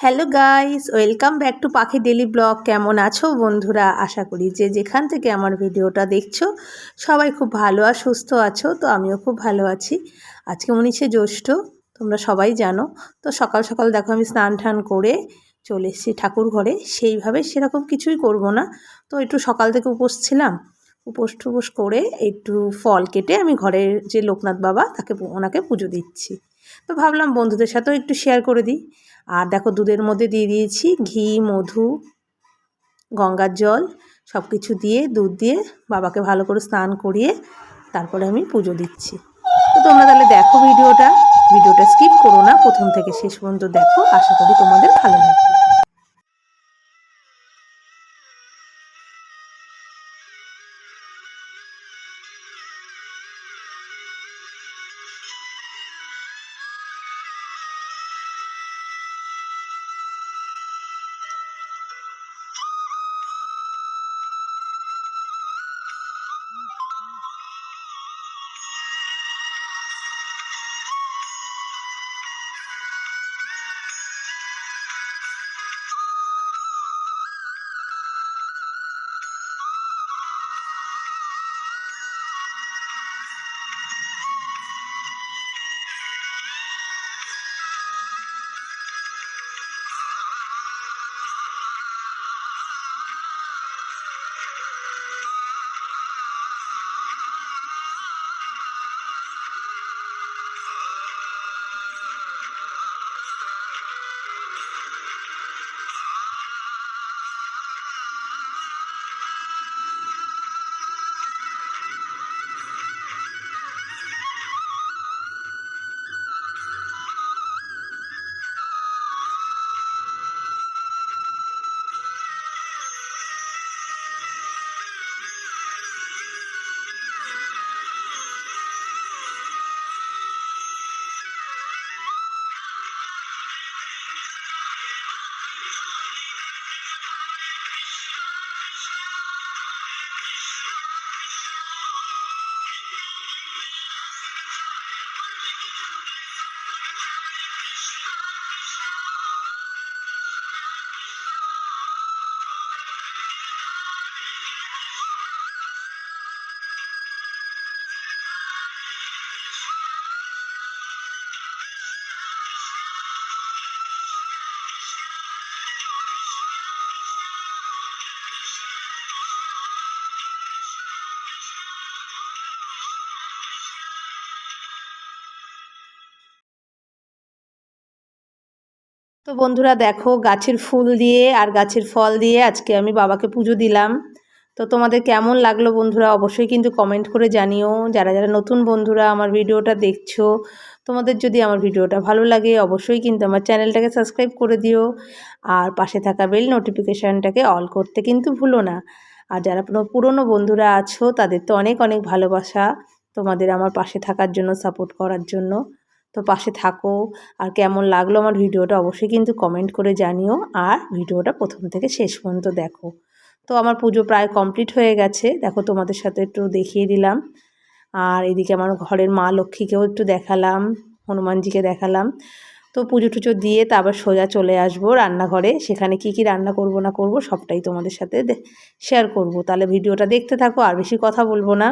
Hello guys welcome back to Pakhi daily vlog কেমন আছো বন্ধুরা? আশা করি যে যেখান থেকে আমার ভিডিওটা দেখছ, সবাই খুব ভালো আর সুস্থ আছো, তো আমিও খুব ভালো আছি। আজকে উনিশে জ্যৈষ্ঠ, তোমরা সবাই জানো। তো সকাল সকাল দেখো, আমি স্নান টান করে চলে এসেছি ঠাকুর ঘরে। সেইভাবে সেরকম কিছুই করব না। তো একটু সকাল থেকে উপোস ছিলাম। উপোস টুপোস করে একটু ফল কেটে আমি ঘরের যে লোকনাথ বাবা, তাকে ওনাকে পুজো দিচ্ছি। তো ভাবলাম বন্ধুদের সাথেও একটু শেয়ার করে দিই। আর দেখো দুধের মধ্যে দিয়ে দিয়েছি ঘি, মধু, গঙ্গার জল সব কিছু দিয়ে দুধ দিয়ে বাবাকে ভালো করে স্নান করিয়ে তারপরে আমি পুজো দিচ্ছি। তো তোমরা তাহলে দেখো ভিডিওটা ভিডিওটা স্কিপ করো না, প্রথম থেকে শেষ পর্যন্ত দেখো, আশা করি তোমাদের ভালো লাগবে। তো বন্ধুরা দেখো, গাছের ফুল দিয়ে আর গাছের ফল দিয়ে আজকে আমি বাবাকে পুজো দিলাম। তো তোমাদের কেমন লাগল বন্ধুরা অবশ্যই কিন্তু কমেন্ট করে জানিও। যারা যারা নতুন বন্ধুরা আমার ভিডিওটা দেখছ, তোমাদের যদি আমার ভিডিওটা ভালো লাগে অবশ্যই কিন্তু আমার চ্যানেলটাকে সাবস্ক্রাইব করে দিও। আর পাশে থাকা বেল নোটিফিকেশানটাকে অল করতে কিন্তু ভুলো না। আর যারা পুরনো বন্ধুরা আছো, তাদের তো অনেক অনেক ভালোবাসা তোমাদের আমার পাশে থাকার জন্য সাপোর্ট করার জন্য। তো পাশে থাকো। আর কেমন লাগল আমার ভিডিওটা অবশ্যই কিন্তু কমেন্ট করে জানিও। আর ভিডিওটা প্রথম থেকে শেষ পর্যন্ত দেখো। তো আমার পুজো প্রায় কমপ্লিট হয়ে গেছে। দেখো তোমাদের সাথে একটু দেখিয়ে দিলাম। আর এদিকে আমার ঘরের মা লক্ষ্মীকেও একটু দেখালাম, হনুমানজিকে দেখালাম। তো পুজো টুজো দিয়ে তারপর সোজা চলে আসব রান্নাঘরে। সেখানে কি কি রান্না করব না করব সবটাই তোমাদের সাথে শেয়ার করব। তাহলে ভিডিওটা দেখতে থাকো, আর বেশি কথা বলব না।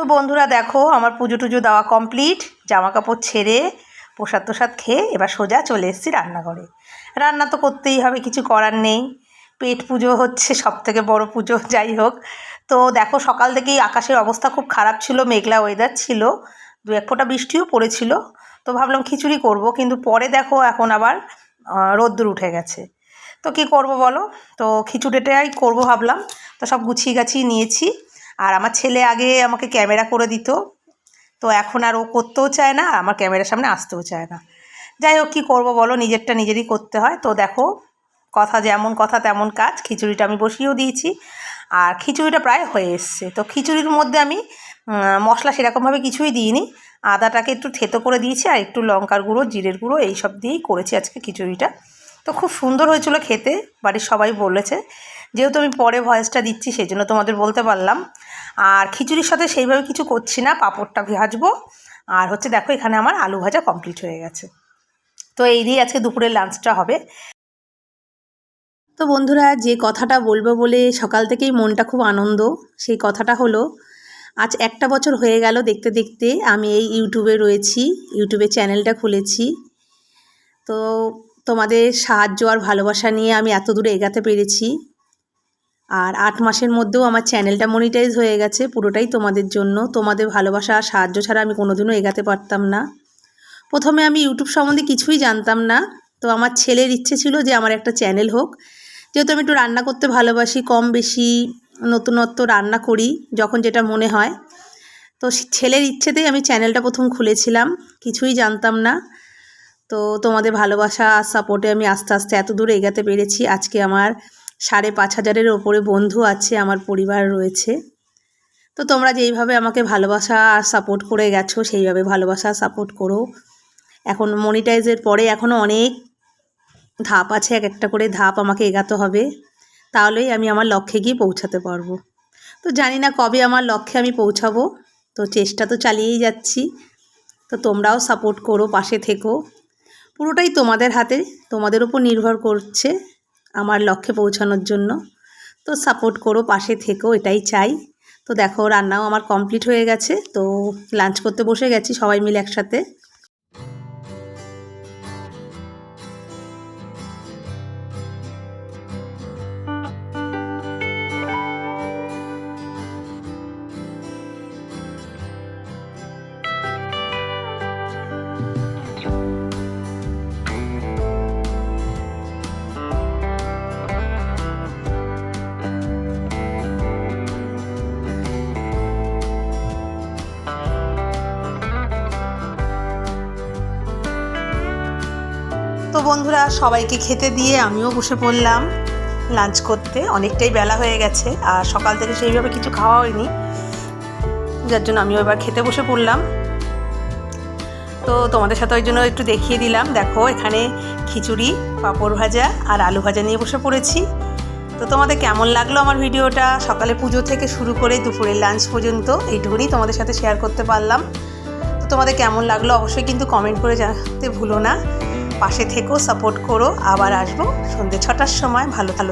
তো বন্ধুরা দেখো, আমার পুজো টুজো দেওয়া কমপ্লিট জামা কাপড় ছেড়ে প্রসাদ তোসাদ খেয়ে এবার সোজা চলে এসেছি রান্নাঘরে। রান্না তো করতেই হবে, কিছু করার নেই। পেট পুজো হচ্ছে সব থেকে বড়ো পুজো, যাই হোক। তো দেখো, সকাল থেকেই আকাশের অবস্থা খুব খারাপ ছিল, মেঘলা ওয়েদার ছিল। দু এক ফোঁটা বৃষ্টিও পড়েছিল। তো ভাবলাম খিচুড়ি করব, কিন্তু পরে দেখো এখন আবার রোদ্দুর উঠে গেছে। তো কি করব বলো? তো খিচুড়িটাই করব ভাবলাম। তো সব গুছিয়ে গাছিয়ে নিয়েছি। আর আমার ছেলে আগে আমাকে ক্যামেরা করে দিত। তো এখন আর ও করতেও চায় না, আমার ক্যামেরার সামনে আসতেও চায় না। যাই হোক, কী করব বলো? নিজেরটা নিজেরই করতে হয়। তো দেখো, কথা যেমন কথা তেমন কাজ। খিচুড়িটা আমি বসিয়েও দিয়েছি। আর খিচুড়িটা প্রায় হয়ে এসছে। তো খিচুড়ির মধ্যে আমি মশলা সেরকমভাবে কিছুই দিইনি। আদাটাকে একটু থেতো করে দিয়েছি আর একটু লঙ্কার গুঁড়ো, জিরের গুঁড়ো এই সব দিয়েই করেছি আজকে খিচুড়িটা। তো খুব সুন্দর হয়েছিল খেতে, বাড়ির সবাই বলেছে। যেহেতু আমি পরে ভয়েসটা দিচ্ছি সেই জন্য তোমাদের বলতে পারলাম। আর খিচুড়ির সাথে সেইভাবে কিছু করছি না, পাঁপড়টা ভাজবো। আর হচ্ছে দেখো, এখানে আমার আলু ভাজা কমপ্লিট হয়ে গেছে। তো এই দিয়ে আজকে দুপুরের লাঞ্চটা হবে। তো বন্ধুরা, যে কথাটা বলব বলে সকাল থেকেই মনটা খুব আনন্দ, সেই কথাটা হলো, আজ একটা বছর হয়ে গেল দেখতে দেখতে আমি এই ইউটিউবে রয়েছি, ইউটিউবে চ্যানেলটা খুলেছি। তো তোমাদের সাহায্য আর ভালোবাসা নিয়ে আমি এত দূরে এগাতে পেরেছি। আর আট মাসের মধ্যেও আমার চ্যানেলটা মনিটাইজ হয়ে গেছে পুরোটাই তোমাদের জন্য। তোমাদের ভালোবাসা আর সাহায্য ছাড়া আমি কোনোদিনও এগাতে পারতাম না। প্রথমে আমি ইউটিউব সম্বন্ধে কিছুই জানতাম না। তো আমার ছেলের ইচ্ছে ছিল যে আমার একটা চ্যানেল হোক। যেহেতু আমি একটু রান্না করতে ভালোবাসি, কম বেশি নতুনত্ব রান্না করি, যখন যেটা মনে হয়। তো ছেলের ইচ্ছেতেই আমি চ্যানেলটা প্রথম খুলেছিলাম, কিছুই জানতাম না। তো তোমাদের ভালোবাসা আর সাপোর্টে আমি আস্তে আস্তে এত দূর এগাতে পেরেছি। আজকে আমার সাড়ে পাঁচ হাজারের ওপরে বন্ধু আছে, আমার পরিবার রয়েছে। তো তোমরা যেইভাবে আমাকে ভালোবাসা আর সাপোর্ট করে গেছো, সেইভাবে ভালোবাসা সাপোর্ট করো। এখন মনিটাইজের পরে এখনও অনেক ধাপ আছে, এক একটা করে ধাপ আমাকে এগাতে হবে। তাহলেই আমি আমার লক্ষ্যে গিয়ে পৌঁছাতে পারব। তো জানি না কবে আমার লক্ষ্যে আমি পৌঁছাবো, তো চেষ্টা তো চালিয়েই যাচ্ছি। তো তোমরাও সাপোর্ট করো, পাশে থেকো। পুরোটাই তোমাদের হাতে, তোমাদের উপর নির্ভর করছে। আমার লক্ষ্যে পৌঁছানোর জন্য। তো সাপোর্ট করো, পাশে থেকো, এটাই চাই। তো দেখো, রান্নাও আমার কমপ্লিট হয়ে গেছে। তো লাঞ্চ করতে বসে গেছি সবাই মিলে একসাথে। বন্ধুরা, সবাইকে খেতে দিয়ে আমিও বসে পড়লাম লাঞ্চ করতে। অনেকটাই বেলা হয়ে গেছে আর সকাল থেকে সেইভাবে কিছু খাওয়া হয়নি। যার জন্য আমিও এবার খেতে বসে পড়লাম। তো তোমাদের সাথে ওই জন্য একটু দেখিয়ে দিলাম। দেখো, এখানে খিচুড়ি, পাঁপড় ভাজা আর আলু ভাজা নিয়ে বসে পড়েছি। তো তোমাদের কেমন লাগল আমার ভিডিওটা? সকালে পুজো থেকে শুরু করে দুপুরের লাঞ্চ পর্যন্ত এইটুকুনি তোমাদের সাথে শেয়ার করতে পারলাম। তো তোমাদের কেমন লাগল অবশ্যই কিন্তু কমেন্ট করে জানাতে ভুলো না। পাশে থেকেও সাপোর্ট করো। আবার আসব সন্ধ্যে ছটার সময়। ভালো ভালো